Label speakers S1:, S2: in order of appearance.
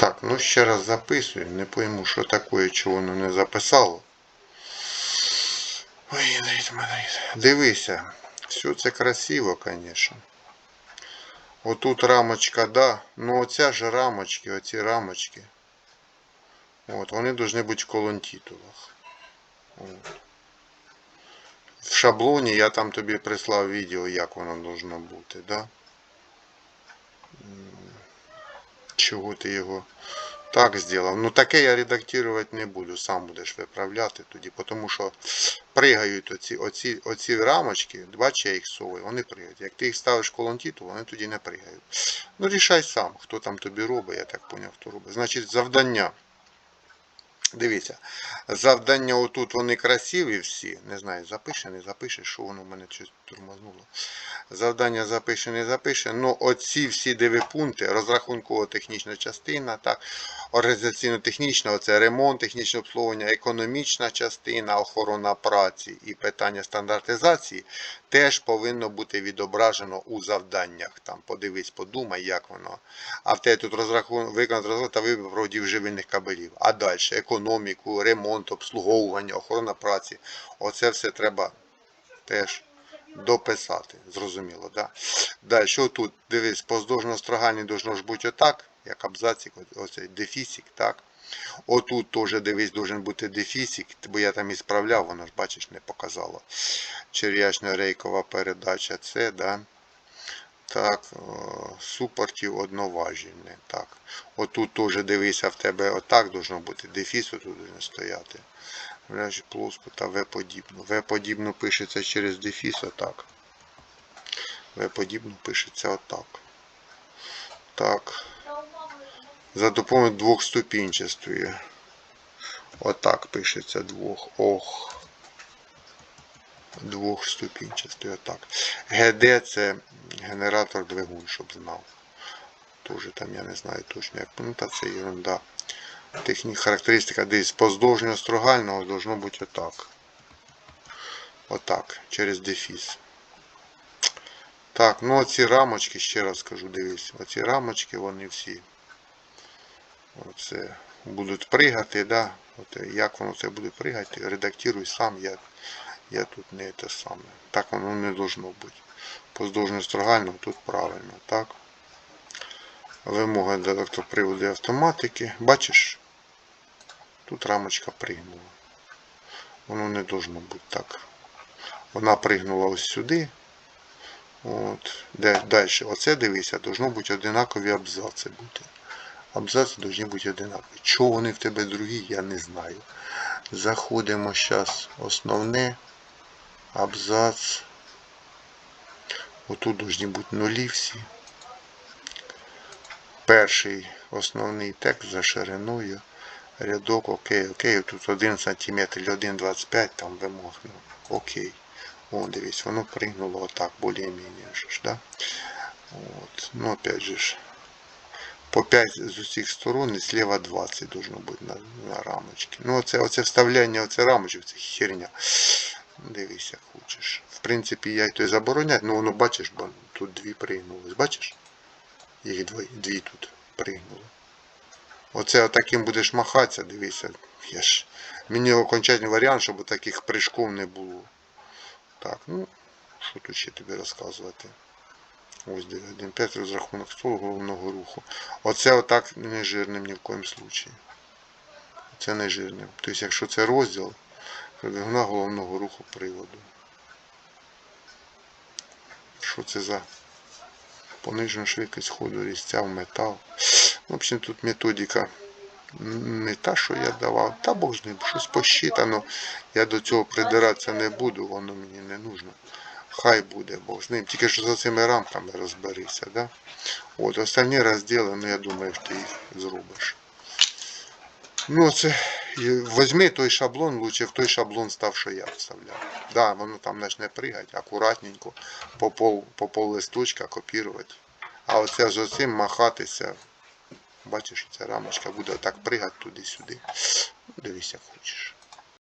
S1: Так, ну ще раз записую. Не пойму, що таке, чого воно не записало. Ой, Андрій, Андрій. Дивися, все це красиво, звісно. Отут рамочка, да. Ну оця ж рамочки, оці рамочки. От, вони повинні бути в колонтитулах. От. В шаблоні я там тобі прислав відео, як воно должно бути, да? Чого ти його так зробив? Ну таке я редактувати не буду, сам будеш виправляти тоді, тому що пригають оці, оці, оці рамочки, бачиш, я їх совую, вони пригають. Як ти їх ставиш в колон титулу, вони тоді не пригають. Ну рішай сам, хто там тобі робить, я так поняв, хто робить. Значить, завдання. Дивіться, завдання отут вони красиві всі. Не знаю, запише, не запише, що воно в мене щось тормознуло. Завдання запише, не запише. Ну, оці всі диви пункти, розрахункова технічна частина, так, організаційно-технічна, оце ремонт, технічне обслуговування, економічна частина, охорона праці і питання стандартизації теж повинно бути відображено у завданнях. Там подивись, подумай, як воно. А в тебе тут розрахунок, виконати розрахунок та вибір проводів живильних кабелів. А далі економіку, ремонт, обслуговування, охорона праці. Оце все треба теж дописати. Зрозуміло, да? Далі, що тут? Дивись, поздовжно строгальний должно ж бути отак, як абзацик, оцей дефісик, так? Отут теж дивись, должен бути дефісик, бо я там і справляв, воно ж бачиш, не показало. Черв'ячно-рейкова передача це, да? Так, супортів одноважільне. Так. Отут теж дивися, в тебе отак должно бути. Дефіс отут стояти. Вляж плоско та В подібно. В подібно пишеться через дефіс отак. В подібно пишеться отак. Так. За допомогою двохступінчастої. Отак пишеться двох. Ох. Двохступінчастої. Отак. ГД це генератор двигун, щоб знав. Тоже там я не знаю точно як. Ну та це ерунда. Техні... Характеристика десь поздовжньо строгального должно бути отак. Отак, через дефіс. Так, ну оці рамочки, ще раз скажу, дивись, оці рамочки, вони всі оце, будуть пригати, да? От, як воно це буде пригати, редактируй сам, я, я тут не те саме. Так воно не должно бути. Поздовжньо строгально тут правильно, так? Вимога до електроприводу автоматики. Бачиш? Тут рамочка пригнула. Воно не должно бути так. Вона пригнула ось сюди. От. Де, далі. Оце дивися, должно бути одинакові абзаци бути. Абзаци повинні бути одинакові. Чого вони в тебе другі, я не знаю. Заходимо зараз основне. Абзац. Отут повинні бути нулі всі. Перший основний текст за шириною. Рядок, окей, окей, тут 1 см, 1,25 там вимог, ну, окей. О, дивись, воно пригнуло отак, більш-менш, да? От. Ну, опять же ж, по 5 з усіх сторон і слева 20 должно бути на, на рамочці. Ну, оце, оце вставляння, оце рамочок, це херня. Дивись, як хочеш. В принципі, я й то забороняю, ну воно бачиш, бо тут дві пригнулись, бачиш? Їх дві, дві тут пригнули. Оце таким будеш махатися, дивися. Я ж... Мені окончательний варіант, щоб таких прыжков не було. Так, ну, що тут ще тобі розказувати? Ось 1.5 розрахунок столу головного руху. Оце отак не жирним ні в коїм случаї. Це не жирним. Тобто, якщо це розділ, то двигуна головного руху приводу. Що це за понижена швидкість ходу різця в метал? В общем, тут методика не та, що я давав, та Бог з ним, щось посчитано. Я до цього придиратися не буду, воно мені не нужно. Хай буде Бог з ним. Тільки що за цими рамками розберися. Да? От, Остальні розділи, ну я думаю, що ти їх зробиш. Ну, це возьми той шаблон, лучше в той шаблон став, що я вставляв. Да, воно там почне пригати, акуратненько, по пол, по пол листочка копірувати. А оце з оцим махатися. Бачиш, ця рамочка буде так пригати туди-сюди. Дивись, як хочеш.